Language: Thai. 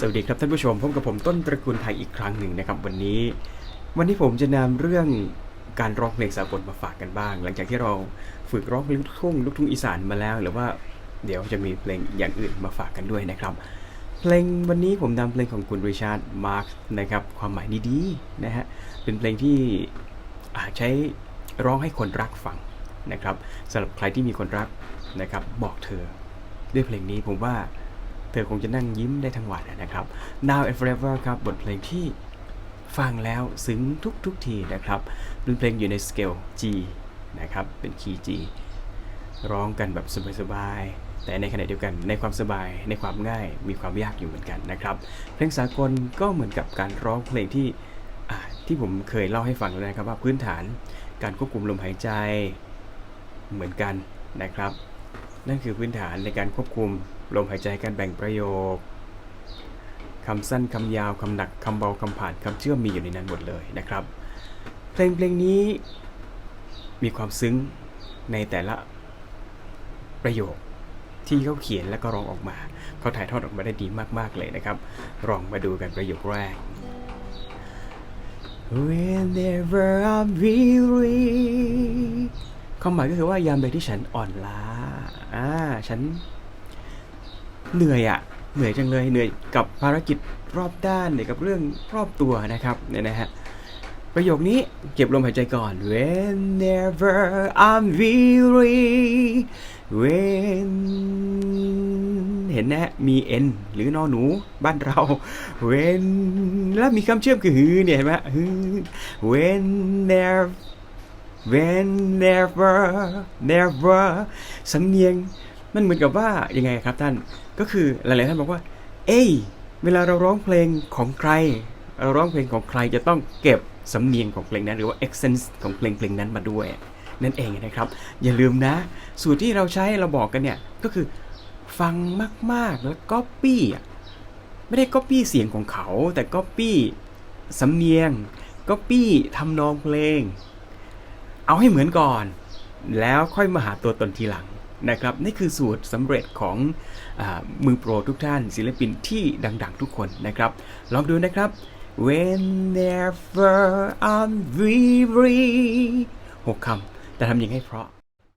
สวัสดีครับท่านผู้ชมพบกับผมต้นตระกูลไทยอีกครั้งหนึ่งนะครับ วันนี้ วันนี้ผมจะนำเรื่องการร้องเพลงสากลมาฝากกันบ้าง หลังจากที่เราฝึกร้องเพลงลูกทุ่งลูกทุ่งอีสานมาแล้ว หรือว่าเดี๋ยวจะมีเพลงอย่างอื่นมาฝากกันด้วยนะครับ เพลงวันนี้ผมนำเพลงของคุณริชาร์ดมาร์คนะครับความหมายดีๆนะฮะเป็นเพลงที่ใช้ร้องให้คนรักฟังนะครับสำหรับใครที่มีคนรักนะครับบอกเธอ ด้วยเพลงนี้ผมว่า เธอคงจะนั่งยิ้มได้ทั้งวันนะครับ Now and Forever ครับบทเพลงที่ฟังแล้วซึ้งทุกทุกๆทีนะครับเป็นเพลงอยู่ในสเกล G นะครับ เป็นคีย์ G ร้องกันแบบสบายๆ แต่ในขณะเดียวกันในความสบายในความง่ายมีความยากอยู่เหมือนกันนะครับ เพลงสากลก็เหมือนกับการร้องเพลงที่ที่ผมเคยเล่าให้ฟังแล้วนะครับว่าพื้นฐานการควบคุมลมหายใจเหมือนกันนะครับ นั่นคือพื้นฐานในการควบคุมลมหายใจการแบ่งประโยคคำสั้นคำยาวคำหนักคำเบาคำผ่านคำเชื่อมมีอยู่ในนั้นหมดเลยนะครับ เพลงเพลงนี้มีความซึ้งในแต่ละประโยคที่เขาเขียนและก็ร้องออกมา เขาถ่ายทอดออกมาได้ดีมากๆเลยนะครับลองมาดูกันประโยคแรก Whenever I'm weary ความหมายก็คือว่ายามใดที่ฉันอ่อนล้า อ่า ฉัน เหนื่อยอะเหนื่อยจังเลย เหนื่อยกับภารกิจรอบด้านเหนื่อยกับเรื่องรอบตัวนะครับ เนี่ยนะฮะ ประโยคนี้เก็บลมหายใจก่อน Whenever I'm weary when เห็นนะมี n หรือนอหนูบ้านเรา when แล้วมีคำเชื่อมคือฮือเนี่ยเห็นไหมฮือ whenever when When ever never สำเนียงมันเหมือนกับว่ายังไงครับท่านก็คือหลายๆท่านบอกว่า เอ้ยเวลาเราร้องเพลงของใคร เราร้องเพลงของใครจะต้องเก็บสำเนียงของเพลงนั้น หรือว่า accent ของเพลงเพลงนั้นมาด้วย นั่นเองนะครับ อย่าลืมนะ สูตรที่เราใช้เราบอกกันเนี่ย ก็คือฟังมากๆแล้ว copy อ่ไม่ได้ copy เสียงของเขา แต่ copy สำเนียง copy ทำนองเพลง เอาให้เหมือนก่อน แล้วค่อยมาหาตัวตนทีหลังนะครับนี่คือสูตรสำเร็จของอมือโปรทุกท่าน ศิลปินที่ดัง ๆ ทุกคนนะครับ ลองดูนะครับ Whenever I'm weary หกคำแต่ทำยังไงให้เพราะ